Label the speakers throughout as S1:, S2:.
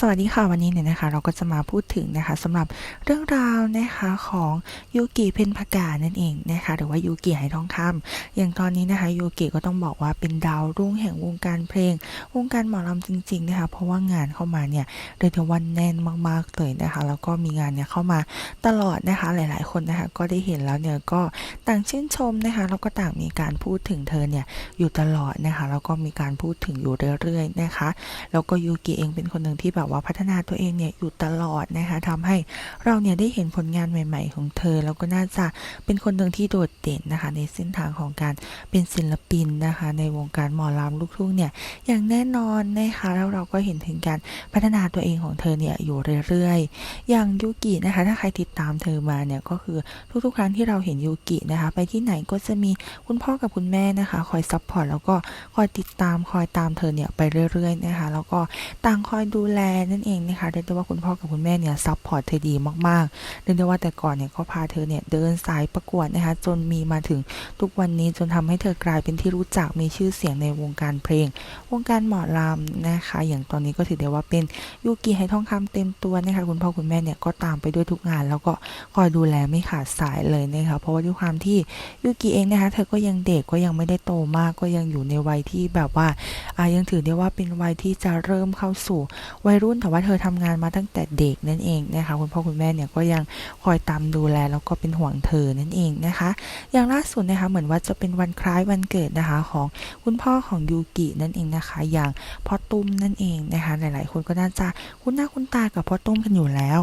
S1: สวัสดีค่ะวันนี้เนี่ยนะคะเราก็จะมาพูดถึงนะคะสำหรับเรื่องราวนะคะของยูกิเพนพากานั่นเองนะคะหรือว่ายูกิไหทองคำอย่างตอนนี้นะคะยูกิก็ต้องบอกว่าเป็นดาวรุ่งแห่งวงการเพลง วงการหมอลำจริงๆนะคะเพราะว่างานเข้ามาเนี่ยเรียกได้ว่าแน่นมากๆเลยนะคะแล้วก็มีงานเนี่ยเข้ามาตลอดนะคะหลายๆคนนะคะก็ได้เห็นแล้วเนี่ยก็ต่างชื่นชมนะคะแล้วก็ต่างมีการพูดถึงเธอเนี่ยอยู่ตลอดนะคะแล้วก็มีการพูดถึงอยู่เรื่อยๆนะคะแล้วก็ยูกิเองเป็นคนหนึ่งที่แบบว่าพัฒนาตัวเองเนี่ยอยู่ตลอดนะคะทำให้เราเนี่ยได้เห็นผลงานใหม่ ๆ ของเธอ แล้วก็น่าจะเป็นคนหนึ่งที่โดดเด่นนะคะ ในเส้นทางของการเป็นศิลปินนะคะ ในวงการหมอลำลูกทุ่งเนี่ยอย่างแน่นอนนะคะแล้วเราก็เห็นถึงการพัฒนาตัวเองของเธอเนี่ยอยู่เรื่อยๆ อย่างยูกินะคะ ถ้าใครติดตามเธอมาเนี่ยก็คือทุกๆ ครั้งที่เราเห็นยูกินะคะ ไปที่ไหนก็จะมีคุณพ่อกับคุณแม่นะคะ คอยซัพพอร์ตแล้วก็คอยติดตามคอยตามเธอเนี่ยไปเรื่อยๆนะคะแล้วก็ต่างคอยดูแลนั่นเองนะคะเรียกได้ว่าคุณพ่อกับคุณแม่เนี่ยซัพพอร์ตเธอดีมากๆเรียกได้ว่าแต่ก่อนเนี่ยก็พาเธอเนี่ยเดินสายประกวดนะคะจนมีมาถึงทุกวันนี้จนทำให้เธอกลายเป็นที่รู้จักมีชื่อเสียงในวงการเพลง วงการหมอลำนะคะ อย่างตอนนี้ก็ถือได้ว่าเป็นยูกิไหทองคำเต็มตัวนะคะคุณพ่อคุณแม่เนี่ยก็ตามไปด้วยทุกงาน แล้วก็คอยดูแลไม่ขาดสายเลยนะคะเพราะว่าด้วยความที่ยูกิเองนะคะเธอก็ยังเด็กก็ยังไม่ได้โตมากก็ยังอยู่ในวัยที่แบบว่าอ่ายังถือได้ว่าเป็นวัยที่จะเริ่มเข้าสู่วัยรุ่นุ่นแต่ว่าเธอทำงานมาตั้งแต่เด็กนั่นเองนะคะคุณพ่อคุณแม่เนี่ยก็ยังคอยตามดูแลแล้วก็เป็นห่วงเธอนั่นเองนะคะ อย่างล่าสุดนะคะเหมือนว่าจะเป็นวันคล้ายวันเกิดนะคะของคุณพ่อของยูกินั่นเองนะคะ อย่างพ่อตุ้มนั่นเองนะคะ หลายๆ คนก็น่าจะคุ้นหน้าคุ้นตากับพ่อตุ้มกันอยู่แล้ว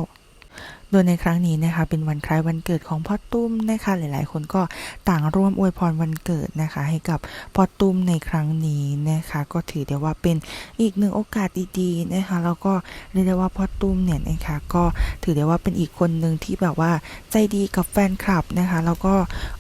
S1: โดยในครั้งนี้นะคะเป็นวันคล้ายวันเกิดของพ่อตุ้มนะคะหลายๆ คนก็ต่างร่วมอวยพรวันเกิดนะคะ ให้กับพ่อตุ้มในครั้งนี้นะคะ ก็ถือได้ว่าเป็นอีกหนึ่งโอกาสดีๆนะคะแล้วก็เรียกได้ว่าพ่อตุ้มเนี่ยนะคะก็ถือได้ว่าเป็นอีกคนหนึ่งที่แบบว่าใจดีกับแฟนคลับนะคะแล้วก็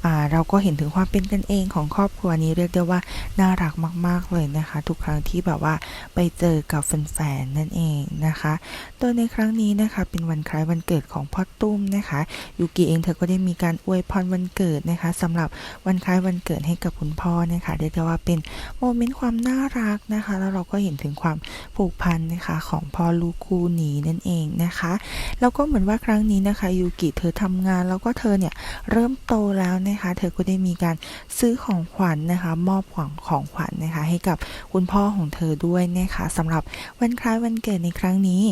S1: อ่าเราก็เห็นถึงความเป็นกันเองของครอบครัวนี้เรียกได้ว่าน่ารักมาก ๆเลยนะคะ ทุกครั้งที่แบบว่าไปเจอกับแฟนๆนั่นเองนะคะ โดยในครั้งนี้นะคะเป็นวันคล้ายวันเกิดของพ่อตุ้มนะคะยูกิเองเธอก็ได้มีการอวยพรวันเกิดนะคะสำหรับวันคล้ายวันเกิดให้กับคุณพ่อนะคะเรียกได้ว่าเป็นโมเมนต์ความน่ารักนะคะ แล้วเราก็เห็นถึงความผูกพันนะคะของพ่อลูกคู่นี้นั่นเองนะคะแล้วก็เหมือนว่าครั้งนี้นะคะยูกิเธอทำงานแล้วก็เธอเนี่ยเริ่มโตแล้วนะคะ เธอก็ได้มีการซื้อของขวัญนะคะ มอบของของขวัญนะคะ ให้กับคุณพ่อของเธอด้วยนะคะสำหรับวันคล้ายวันเกิดในครั้งนี้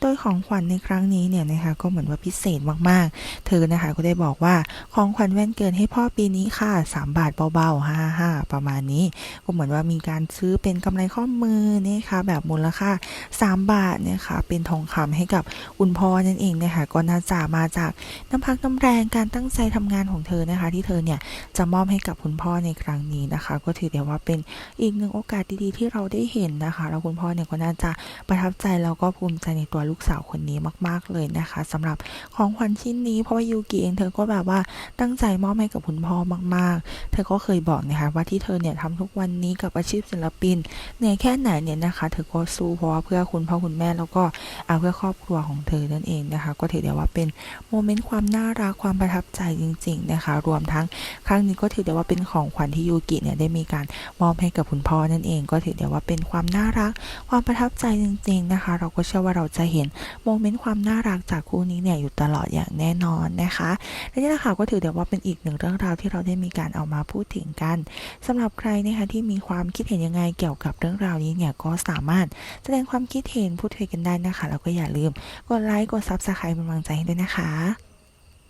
S1: โดยของขวัญในครั้งนี้เนี่ยนะคะ ก็เหมือนว่าพิเศษมากๆ เธอนะคะก็ได้บอกว่าของขวัญวันเกิดให้พ่อปีนี้ค่ะ 3 บาทเบาๆฮ่าๆประมาณนี้ ก็เหมือนว่ามีการซื้อเป็นกำไรข้อมือนะคะแบบมูลค่า 3 บาทนะคะเป็นทองคำให้กับคุณพ่อนั่นเองนะคะก็น่าจะมาจากน้ำพักน้ำแรงการตั้งใจทำงานของเธอนะคะ ที่เธอเนี่ยจะมอบให้กับคุณพ่อในครั้งนี้นะคะ ก็ถือได้ว่าเป็นอีกหนึ่งโอกาสดีๆ ที่เราได้เห็นนะคะ แล้วคุณพ่อเนี่ยก็น่าจะประทับใจแล้วก็ภูมิใจในตัวลูกสาวคนนี้มาก ๆ เลยนะคะสำหรับของขวัญชิ้นนี้เพราะว่ายูกิเองเธอก็แบบว่าตั้งใจมอบให้กับคุณพ่อมากๆ เธอก็เคยบอกนะคะว่าที่เธอเนี่ยทำทุกวันนี้กับอาชีพศิลปินเหนื่อยแค่ไหนเนี่ยนะคะ เธอก็สู้เพราะว่าเพื่อคุณพ่อคุณแม่แล้วก็เอาเพื่อครอบครัวของเธอนั่นเองนะคะ ก็ถือได้ว่าเป็นโมเมนต์ความน่ารักความประทับใจจริง ๆนะคะ รวมทั้งครั้งนี้ก็ถือได้ว่าเป็นของขวัญที่ยูกิเนี่ยได้มีการมอบให้กับคุณพ่อนั่นเอง ก็ถือได้ว่าเป็นความน่ารัก ความประทับใจจริง ๆนะคะ เราก็เชื่อว่าเราจะเห็นโมเมนต์ความน่ารักจากคู่นี้เนี่ยอยู่ตลอดอย่างแน่นอนนะคะและนี่แหละค่ะก็ถือเดี๋ยวว่าเป็นอีกหนึ่งเรื่องราวที่เราได้มีการเอามาพูดถึงกันสำหรับใครนะคะที่มีความคิดเห็นยังไงเกี่ยวกับเรื่องราวนี้เนี่ยก็สามารถแสดงความคิดเห็นพูดคุยกันได้นะคะแล้วก็อย่าลืมกดไลค์กดซับสไครป์เป็นกำลังใจให้ด้วยนะคะ